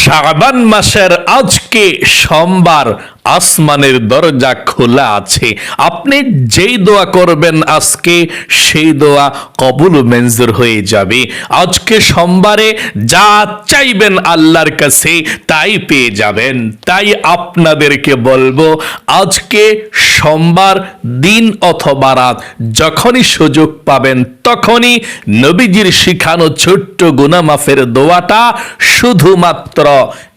শাবান মাসের আজকে সোমবার আসমানের দরজা খোলা আছে। আপনি যেই দোয়া করবেন আজকে, সেই দোয়া কবুল মঞ্জুর হয়ে যাবে। আজকে সোমবারে যা চাইবেন আল্লাহর কাছে, তাই পেয়ে যাবেন। তাই আপনাদেরকে বলব, আজকে সোমবার দিন অথবা রাত, যখনই সুযোগ পাবেন তখনই নবীজির শিখানো ছোট্ট গুনামাফের দোয়াটা শুধুমাত্র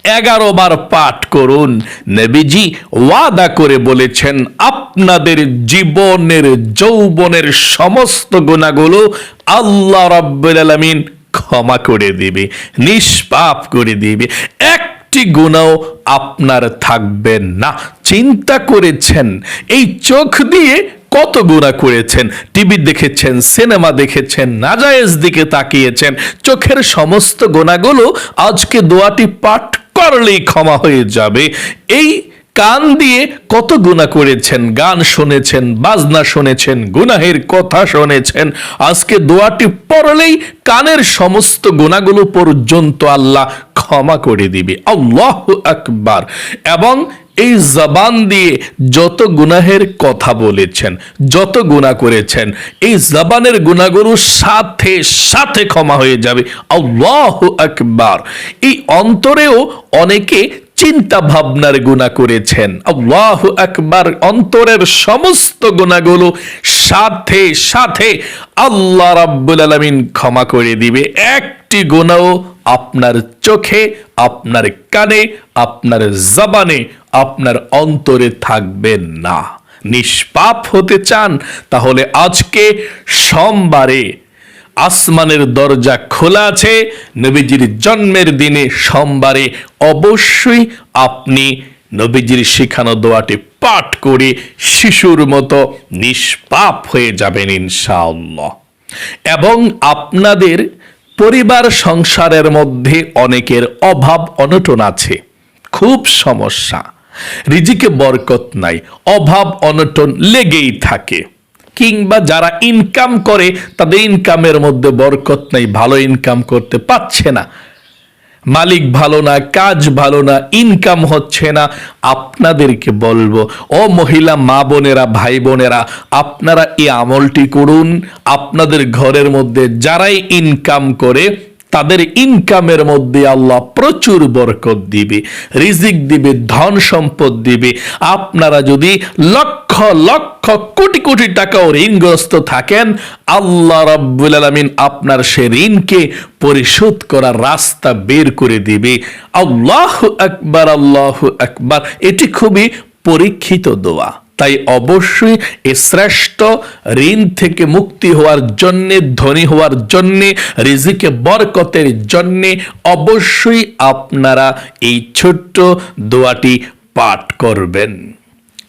এগারো বার পাঠ করুন। নবীজি ওয়াদা করে বলেছেন, আপনাদের জীবনের, যৌবনের সমস্ত গুণাগুলো আল্লাহ রাব্বুল আলামিন ক্ষমা করে দিবে, নিষ্পাপ করে দিবে। একটি গুণাও আপনার থাকবে না। চিন্তা করেছেন, এই চোখ দিয়ে কত গুণা করেছেন? টিভি দেখেছেন, সিনেমা দেখেছেন, নাজায়েজ দিকে তাকিয়েছেন, চোখের সমস্ত গোনাগুলো আজকে দোয়াটি পাঠ করলেই ক্ষমা হয়ে যাবে। এই কান দিয়ে কত গুণা করেছেন, গান শুনেছেন, বাজনা শুনেছেন, গুনাহের কথা শুনেছেন। আজকে দোয়াটি পড়লেই কানের সমস্ত গুণাগুলো পর্যন্ত আল্লাহ ক্ষমা করে দিবে। আল্লাহ আকবার। এবং এই জবান দিয়ে যত গুনাহের কথা বলেছেন, যত গুণা করেছেন, এই জবানের গুণাগুলোর সাথে সাথে ক্ষমা হয়ে যাবে। আল্লাহ আকবার। এই অন্তরেও অনেকে চিন্তা ভাবনার গুণা করেছেন। আল্লাহ আকবার অন্তরের সমস্ত গুণাগুলো সাথে সাথে আল্লাহ রাব্বুল আলামিন ক্ষমা করে দিবে। একটি গুণাও আপনার চোখে, আপনার কানে, আপনার জবানে, আপনার অন্তরে থাকবে না। নিষ্পাপ হতে চান, তাহলে আজকে সোমবারে আসমানের দরজা খোলা আছে। নবীজির জন্মের দিনে সোমবারে অবশ্যই আপনি নবীজির শিখানো দোয়াটি পাঠ করে শিশুর মতো নিষ্পাপ হয়ে যাবেন ইনশাআল্লাহ। এবং আপনাদের পরিবার সংসারের মধ্যে অনেকের অভাব, অনটন আছে। খুব সমস্যা। রিজিকে বরকত নাই। অভাব, অনটন লেগেই থাকে। কিংবা যারা ইনকাম করে, তাদের ইনকামের মধ্যে বরকত নাই, ভালো ইনকাম করতে পারছে না। মালিক ভালো না, কাজ ভালো না ইনকাম হচ্ছে না। আপনাদেরকে বলব, ও মহিলা, মা বোনেরা, ভাই বোনেরা, আপনারা এই আমলটি করুন। আপনাদের ঘরের মধ্যে যারাই ইনকাম করে তাদের ইনকামের মধ্যে আল্লাহ প্রচুর বরকত দিবে, রিজিক দিবে, ধন সম্পদ দিবে। আপনারা যদি লক্ষ লক্ষ কোটি কোটি টাকাও ঋণগ্রস্ত থাকেন, আল্লাহ রাব্বুল আলামিন আপনার সে ঋণকে পরিশোধ করার রাস্তা বের করে দিবে। আল্লাহ আকবার আল্লাহ আকবার। এটি খুবই পরীক্ষিত দোয়া। তাই অবশ্যই এ শ্রেষ্ঠ ঋণ থেকে মুক্তি হওয়ার জন্যে, ধনী হওয়ার জন্যে, রিজিকে বরকতের জন্যে অবশ্যই আপনারা এই ছোট্ট দোয়াটি পাঠ করবেন।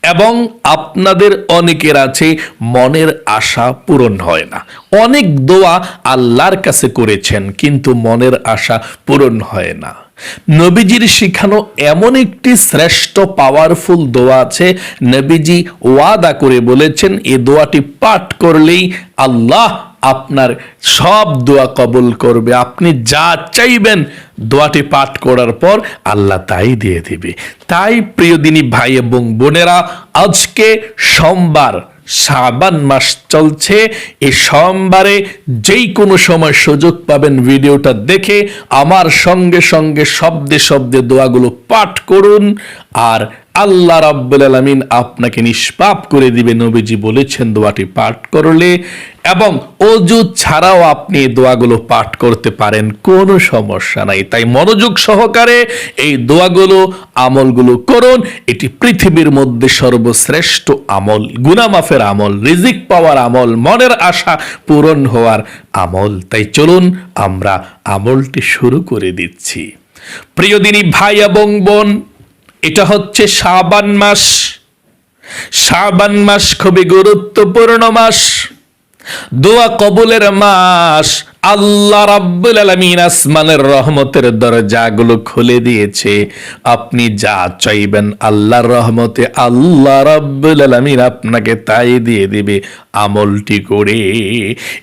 এবং আপনাদের অনেকের আছে মনের আশা পূরণ হয় না। অনেক দোয়া আল্লাহর কাছে করেছেন, কিন্তু মনের আশা পূরণ হয় না। নবীজির শিখানো এমন একটি শ্রেষ্ঠ পাওয়ারফুল দোয়া আছে, নবীজি ওয়াদা করে বলেছেন, এ দোয়াটি পাঠ করলেই আল্লাহ আপনার সব দোয়া কবুল করবে। আপনি যা চাইবেন দোয়াটি পাঠ করার পর আল্লাহ তাই দিয়ে দিবে। তাই প্রিয় দিনী ভাই এবং বোনেরা, আজকে সোমবার শাবান মাস চলছে। এ সোমবারে যেই কোনো সময় সুযোগ পাবেন ভিডিওটা দেখে আমার সঙ্গে সঙ্গে শব্দে শব্দে দোয়াগুলো পাঠ করুন। আর আল্লাহ রাব্বুল আলামিন আপনাকে নিষ্পাপ করে দিবে। নবীজি বলেছেন, দোয়াটি পাঠ করলে এবং অজু ছাড়াও আপনি দোয়াগুলো পাঠ করতে পারেন, কোনো সমস্যা নাই। তাই মনোযোগ সহকারে এই দোয়াগুলো আমলগুলো করুন। এটি পৃথিবীর মধ্যে সর্বশ্রেষ্ঠ আমল, গুনামাফের আমল, রিজিক পাওয়ার আমল, মনের আশা পূরণ হওয়ার আমল। তাই চলুন, আমরা আমলটি শুরু করে দিচ্ছি। প্রিয় দিনী, ভাই এবং বোন এটা হচ্ছে শাবান মাস। শাবান মাস খুবই গুরুত্বপূর্ণ মাস। দোয়া কবুলের মাস। আল্লাহ রাব্বুল আলামিন আসমানের রহমতের দরজাগুলো খুলে দিয়েছে। আপনি যা চাইবেন আল্লাহর রহমতে আল্লাহ রাব্বুল আলামিন আপনাকে তাই দিয়ে দিবে। আমলটি করে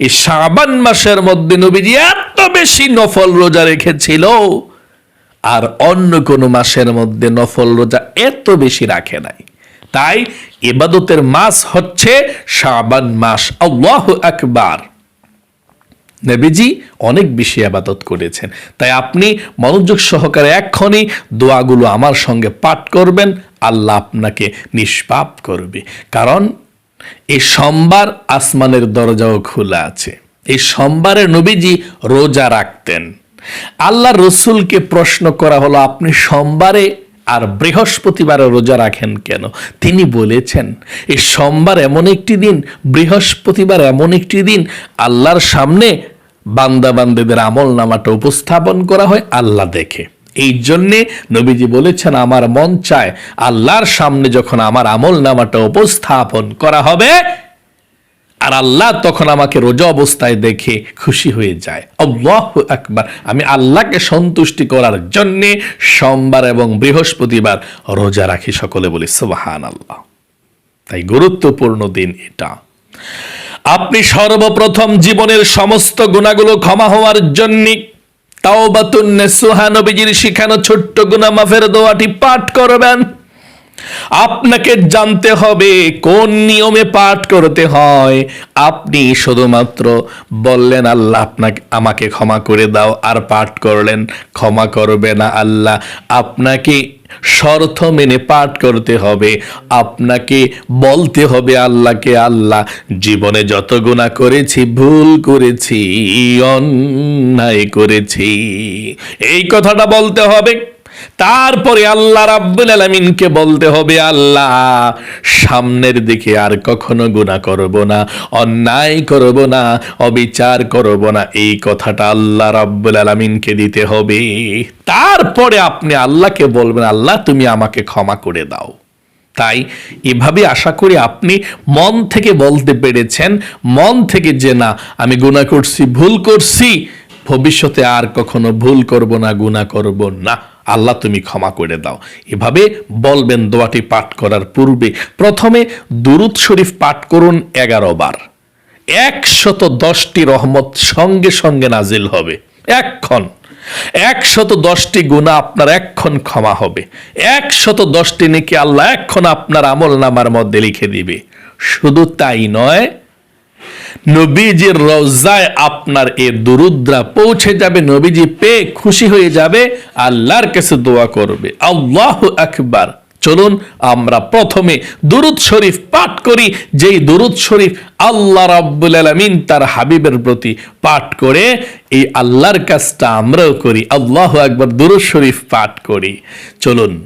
এই শাবান মাসের মধ্যে নবীজি এত বেশি নফল রোজা রেখেছিল। আর অন্য কোনো মাসের মধ্যে নফল রোজা এত বেশি রাখে নাই। তাই এবাদতের মাস হচ্ছে শাবান মাস। আল্লাহ আকবার। নবীজি অনেক বেশি আবাদত করেছেন। তাই আপনি মনোযোগ সহকারে এক্ষণি দোয়াগুলো আমার সঙ্গে পাঠ করবেন, আল্লাহ আপনাকে নিষ্পাপ করবে। কারণ এই সোমবার আসমানের দরজাও খোলা আছে। এই সোমবারে নবীজি রোজা রাখতেন। আল্লাহ রসুলকে প্রশ্ন করা হলো, আপনি সোমবারে আর বৃহস্পতিবারে রোজা রাখেন কেন? তিনি বলেছেন এই সোমবার এমন একটি দিন, বৃহস্পতিবার এমন একটি দিন, আল্লাহর সামনে বান্দা বান্দেদের আমল নামাটা উপস্থাপন করা হয় আল্লাহ দেখে। এই জন্যে নবীজি বলেছেন, আমার মন চায় আল্লাহর সামনে যখন আমার আমল নামাটা উপস্থাপন করা হবে আর আল্লাহ তখন আমাকে রোজা অবস্থায় দেখে খুশি হয়ে যায়। আল্লাহ আকবার। আমি আল্লাহকে সন্তুষ্টি করার জন্যে সোমবার এবং বৃহস্পতিবার রোজা রাখি সকলে বলি সুবাহান আল্লাহ তাই গুরুত্বপূর্ণ দিন এটা। আপনি সর্বপ্রথম জীবনের সমস্ত গুণাগুলো ক্ষমা হওয়ার জন্য তাওবাতুন নেসুহা নবীজির শিখানো ছোট্ট গুনাহ মাফের দোয়াটি পাঠ করবেন। আপনাকে জানতে হবে কোন নিয়মে পাঠ করতে হয়। আপনি শুধুমাত্র বললেন, আল্লাহ, আপনাকে, আমাকে ক্ষমা করে দাও। আর পাঠ করলেন, ক্ষমা করবে না আল্লাহ, আপনাকে শর্ত মেনে পাঠ করতে হবে। আপনাকে বলতে হবে আল্লাহকে, আল্লাহ, জীবনে যত গুণা করেছি, ভুল করেছি, অন্যায় করেছি। এই কথাটা বলতে হবে। তারপরে আল্লাহ রাব্বুল আলামিনকে বলতে হবে, আল্লাহ, সামনের দিকে আর কখনো গুনাহ করব না, অন্যায় করব না, অবিচার করব না, এই কথাটা আল্লাহ রাব্বুল আলামিনকে দিতে হবে। তারপরে আপনি আল্লাহকে বলবেন, আল্লাহ, তুমি আমাকে ক্ষমা করে দাও। তাই এভাবে আশা করি আপনি মন থেকে বলতে পেরেছেন, মন থেকে যে না, আমি গুনাহ করছি, ভুল করছি, ভবিষ্যতে আর কখনো ভুল করব না, গুনাহ করব না। আল্লাহ তুমি ক্ষমা করে দাও। এভাবে বলবেন দোয়াটি পাঠ করার পূর্বে। প্রথমে দুরুদ শরীফ পাঠ করুন এগারো বার। একশত দশটি রহমত সঙ্গে সঙ্গে নাজিল হবে। এক্ষণ একশত দশটি গুণা আপনার এক্ষণ ক্ষমা হবে। একশত দশটি নেকি আল্লাহ এক্ষণ আপনার আমল নামার মধ্যে লিখে দিবে। শুধু তাই নয় নবীজির রওজায় আপনার এ দুরুদ্রা পৌঁছে যাবে, নবীজি পেয়ে খুশি হয়ে যাবে, আল্লাহর কাছে দোয়া করবে। আল্লাহ আকবার। চলুন আমরা প্রথমে দুরুদ শরীফ পাঠ করি। যেই দুরুদ শরীফ আল্লাহ রাব্বুল আলামিন তার হাবিবের প্রতি পাঠ করে, এই আল্লাহর কাজটা আমরাও করি। আল্লাহ আকবার দুরুদ শরীফ পাঠ করি। চলুন।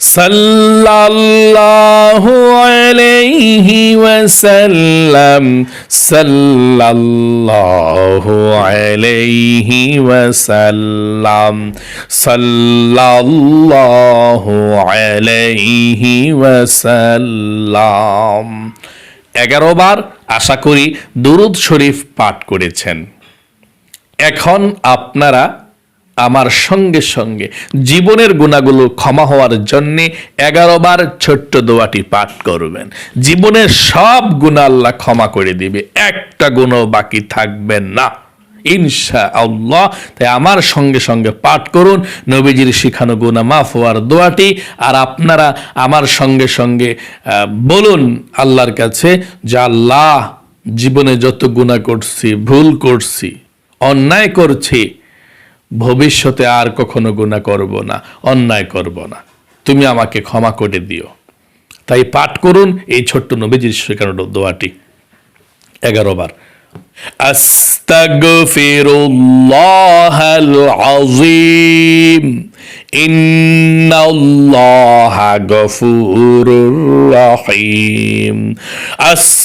সাল্লাল্লাহু আলাইহি ওয়াসাল্লাম, সাল্লাল্লাহু আলাইহি ওয়াসাল্লাম, সাল্লাল্লাহু আলাইহি ওয়াসাল্লাম। এগারো বার আশা করি দুরুদ শরীফ পাঠ করেছেন। এখন আপনারা আমার সঙ্গে সঙ্গে জীবনের গুণাগুলো ক্ষমা হওয়ার জন্যে এগারো বার ছোট্ট দোয়াটি পাঠ করবেন। জীবনের সব গুণা আল্লাহ ক্ষমা করে দিবে, একটা গুণও বাকি থাকবে না। ইনশা আল্লাহ তাই আমার সঙ্গে সঙ্গে পাঠ করুন, নবীজির শিখানো গুণা মাফ হওয়ার দোয়াটি, আর আপনারা আমার সঙ্গে সঙ্গে বলুন আল্লাহর কাছে যে, আল্লাহ, জীবনে যত গুণা করছি, ভুল করছি, অন্যায় করছি ভবিষ্যতে আর কখনো গুণা করব না অন্যায় করব না তুমি আমাকে ক্ষমা করে দিও তাই পাঠ করুন এই ছোট্ট নবীজির শেখানো দোয়াটি এগারো বার أستغفر الله العظيم إن الله غفور رحيم أستغفر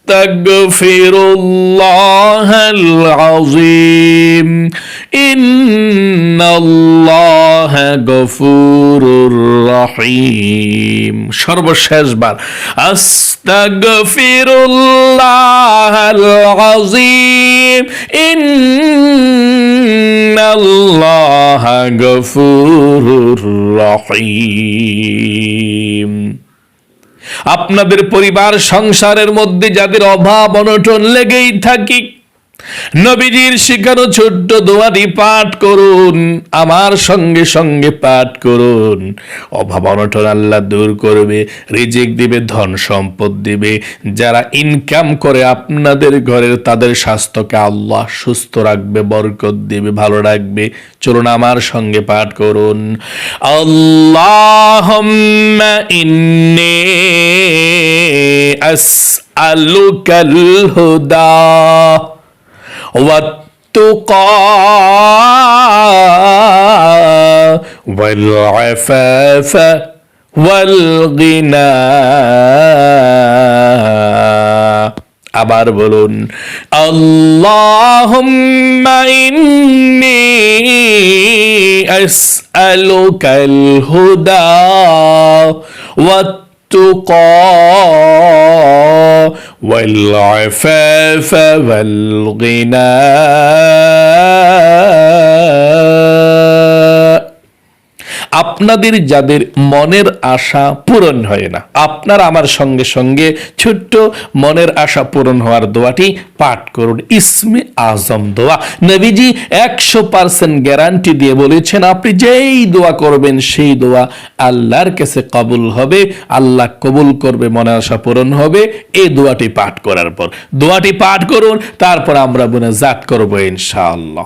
أستغفر الله العظيم إن الله غفور رحيم সর্বশেষবার أستغفر الله العظيم إن الله غفور رحيم আপনাদের পরিবার সংসারের মধ্যে যাদের অভাব অনটন লেগেই থাকি। নবীজির শিখানো ছোট্ট দোয়াটি পাঠ করুন, আমার সঙ্গে সঙ্গে পাঠ করুন। অভাব অনটন আল্লাহ দূর করবে, রিজিক দিবে, ধন সম্পদ দিবে। যারা ইনকাম করে আপনাদের ঘরের, তাদের স্বাস্থ্যকে আল্লাহ সুস্থ রাখবে, বরকত দিবে, ভালো রাখবে। চলুন আমার সঙ্গে পাঠ করুন। আল্লাহ ইন্নি আসআলুকাল হুদা। والتقى والعفاف والغنى আবার বলুন আল্লাহুম্মা ইন্নি আসআলুকাল হুদা والتقى والعفاف والغنى আপনাদের যাদের মনের আশা পূরণ হয় না। আপনার আমার সঙ্গে সঙ্গে ছোট্ট মনের আশা পূরণ হওয়ার দোয়াটি পাঠ করুন। ইসমে আজম দোয়া। নবীজি একশো পার্সেন্ট গ্যারান্টি দিয়ে বলেছেন, আপনি যেই দোয়া করবেন, সেই দোয়া আল্লাহর কাছে কবুল হবে, আল্লাহ কবুল করবে, মনের আশা পূরণ হবে। এই দোয়াটি পাঠ করার পর। দোয়াটি পাঠ করুন, তারপর আমরা জাত করব ইনশাআল্লাহ।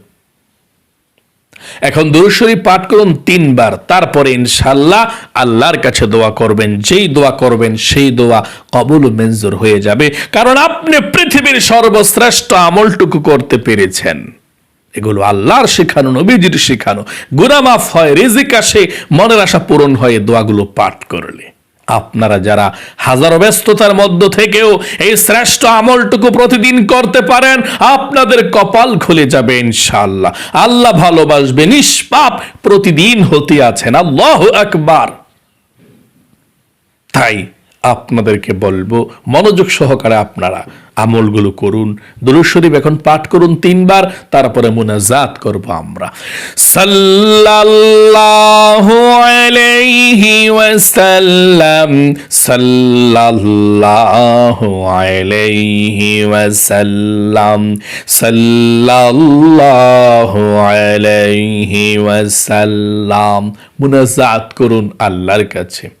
এখন দুরুশরী পাঠ করুন তিনবার। তারপরে ইনশাল্লাহ আল্লাহর কাছে দোয়া করবেন, যেই দোয়া করবেন সেই দোয়া কবুল মেঞ্জুর হয়ে যাবে। কারণ আপনি পৃথিবীর সর্বশ্রেষ্ঠ আমলটুকু করতে পেরেছেন। এগুলো আল্লাহর শেখানো, নবীজির শেখানো। গুনামাফ হয়, রিজিক আসে, মনের আশা পূরণ হয় দোয়াগুলো পাঠ করলে। আপনারা যারা হাজারো ব্যস্ততার মধ্য থেকেও এই শ্রেষ্ঠ আমলটুকু প্রতিদিন করতে পারেন, আপনাদের কপাল খুলে যাবে ইনশাল্লাহ আল্লাহ ভালোবাসবে, নিষ্পাপ প্রতিদিন হতে আছেন। আল্লাহ একবার তাই আপনাদেরকে বলব, মনোযোগ সহকারে আপনারা আমলগুলো করুন, দুরুদ শরীফ এখন পাঠ করুন তিনবার, তারপরে মুনাজাত করব আমরা। সাল্লাল্লাহু আলাইহি ওয়াসাল্লাম, সাল্লাল্লাহু আলাইহি ওয়াসাল্লাম, সাল্লাল্লাহু আলাইহি ওয়াসাল্লাম। মুনাজাত করুন আল্লাহর কাছে।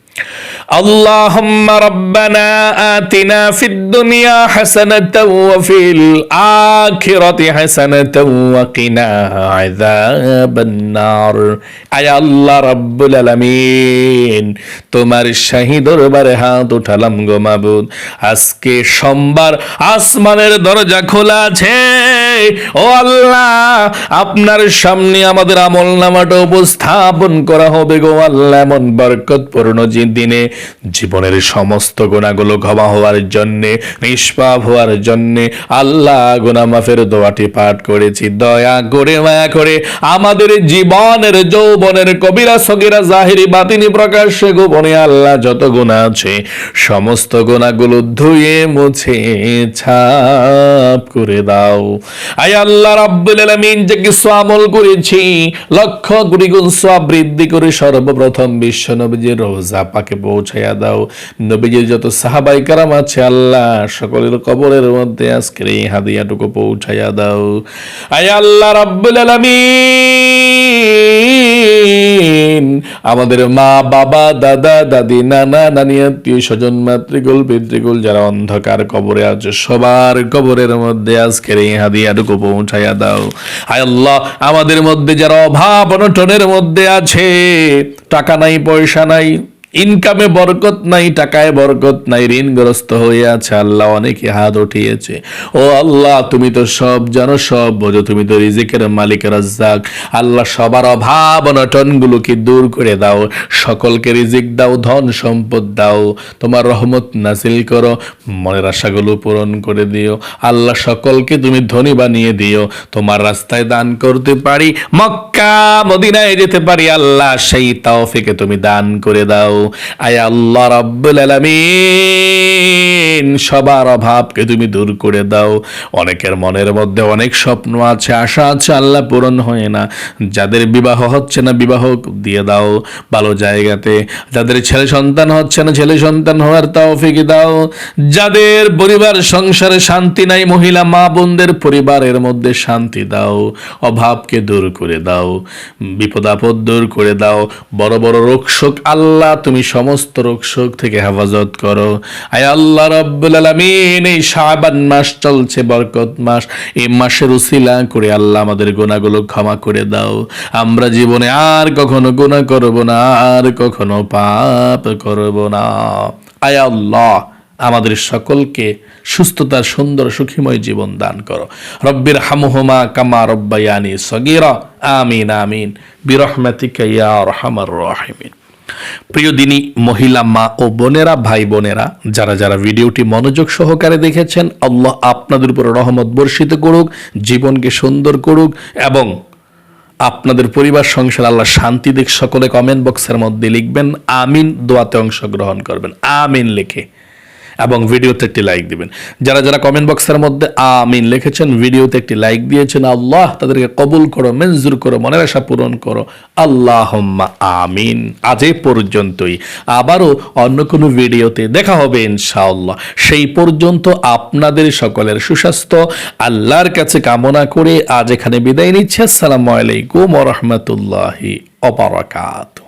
اللهم ربنا آتنا في الدنيا حسنة وفي الآخرة حسنة وقنا عذاب النار আয় আল্লাহ রব্বুল আলামিন তোমার শাহী দরবারে হাত উঠালাম গো মাবুদ আজকে সোমবার আসমানের দরজা খোলা আছে ও আল্লাহ আপনার সামনে আমাদের আমল নামাটা উপস্থাপন করা হবে গো আল্লাহ এমন বরকতপূর্ণ যে দিনে জীবনের সমস্ত গুণাগুলো ক্ষমা হওয়ার জন্যে, নিষ্পাপ হওয়ার জন্যে আল্লাহ গুনা দোয়াটি পাঠ করেছি। দয়া করে, মায়া করে আমাদের জীবনের, যৌবনের, কবিরা, সগিরা, জাহিরি, বাতিনি, প্রকাশ্যে, গোপনে আল্লাহ যত গুণা আছে, সমস্ত গুণাগুলো ধুয়ে, মুছে, ছাপ করে দাও। আয় আল্লাহ রাব্বুল আলামিন, যে কিছু আমল করেছি, লক্ষ কোটি গুণ সব বৃদ্ধি করে সর্বপ্রথম বিশ্ব নবীজির রোজা পাকে পৌঁছাইয়া দাও। নবীজির যত সাহাবাই কারাম আছে, আল্লাহ সকলের কবরের মধ্যে আজকের এই হাদিয়াটুকু পৌঁছাইয়া দাও। আয় আল্লাহ রাব্বুল আলামিন। আমাদের মা, বাবা, দাদা, দাদি, নানা, নানি, আত্মীয় স্বজন মাতৃকুল পিতৃকুল যারা অন্ধকার কবরে আছে, সবার কবরের মধ্যে আজকের এই হাদিয়াটুকু পৌঁছাইয়া দাও। আয় আল্লাহ, আমাদের মধ্যে যারা অভাব অনটনের মধ্যে আছে, টাকা নাই, পয়সা নাই ইনকামে বরকত নাই, টাকায় বরকত নাই, ঋণগ্রস্ত হয়ে আছে, আল্লাহ অনেকে হাত উঠিয়েছে। ও আল্লাহ, তুমি তো সব জানো, সব বোঝো, তুমি তো রিজিকের মালিক, রাজ্জাক। আল্লাহ সবার অভাব অনটনগুলোকে দূর করে দাও, সকলকে রিজিক দাও, ধন সম্পদ দাও। তোমার রহমত নাসিল করো, মনের আশাগুলো পূরণ করে দিও। আল্লাহ সকলকে তুমি ধনী বানিয়ে দিও। তোমার রাস্তায় দান করতে পারি, মক্কা, মদিনায় যেতে পারি, আল্লাহ সেই তাওফিকে তুমি দান করে দাও। আয় আল্লাহ রাব্বুল আলামিন, সবার অভাবকে তুমি দূর করে দাও। অনেকের মনের মধ্যে অনেক স্বপ্ন আছে, আশা আছে, আল্লাহ পূরণ হয় না। যাদের বিবাহ হচ্ছে না, বিবাহ দিয়ে দাও। ভালো জায়গাতে যাদের ছেলে সন্তান হচ্ছে না, ছেলে সন্তান হওয়ার তৌফিক দাও। যাদের পরিবার, সংসারে শান্তি নাই, মহিলা, মা বোনদের পরিবারের মধ্যে শান্তি দাও। অভাবকে দূর করে দাও। বিপদ আপদ দূর করে দাও। বড় বড় রোগ শোক আল্লাহ তুমি সমস্ত রোগ শোক থেকে হেফাজত করো। আয় আল্লাহ রব্বুল আলামিন, এই শাবান মাস চলছে, বরকত মাস। এই মাসের উসিলা করে আল্লাহ আমাদের গুনাহগুলো ক্ষমা করে দাও। আমরা জীবনে আর কখনো গুনাহ করব না, আর কখনো পাপ করব না। আয় আল্লাহ, আমাদের সকলকে সুস্থতার, সুন্দর, সুখীময় জীবন দান করো। রব্বির হামুহমা কামা রব্বায়ানি সগীরা। আমিন আমিন। বিরহমাতিকা ইয়া রহমার রাহিমিন। প্রিয় দিনী, মহিলা মা ও বোনেরা, ভাই বোনেরা, যারা যারা ভিডিওটি মনোযোগ সহকারে দেখেছেন, আল্লাহ আপনাদের উপর রহমত বর্ষিত করুক, জীবনকে সুন্দর করুক এবং আপনাদের পরিবার, সংসার, আল্লাহ শান্তি দিক সকলে কমেন্ট বক্সের মধ্যে লিখবেন, আমিন, দোয়াতে অংশগ্রহণ করবেন। আমিন লিখে। এবং ভিডিওতে একটি লাইক দিবেন। যারা যারা কমেন্ট বক্সের মধ্যে আমিন লিখেছেন, ভিডিওতে একটি লাইক দিয়েছেন, আল্লাহ তাদেরকে কবুল করো, মঞ্জুর করো, মনের আশা পূরণ করো। আল্লাহ আমিন। আজ পর্যন্তই। আবারও অন্য কোনো ভিডিওতে দেখা হবে ইনশাআল্লাহ। সেই পর্যন্ত আপনাদের সকলের সুস্বাস্থ্য, আল্লাহর কাছে কামনা করে আজ এখানে বিদায় নিচ্ছে। আসসালামু আলাইকুম রাহমাতুল্লাহি অবরাকাত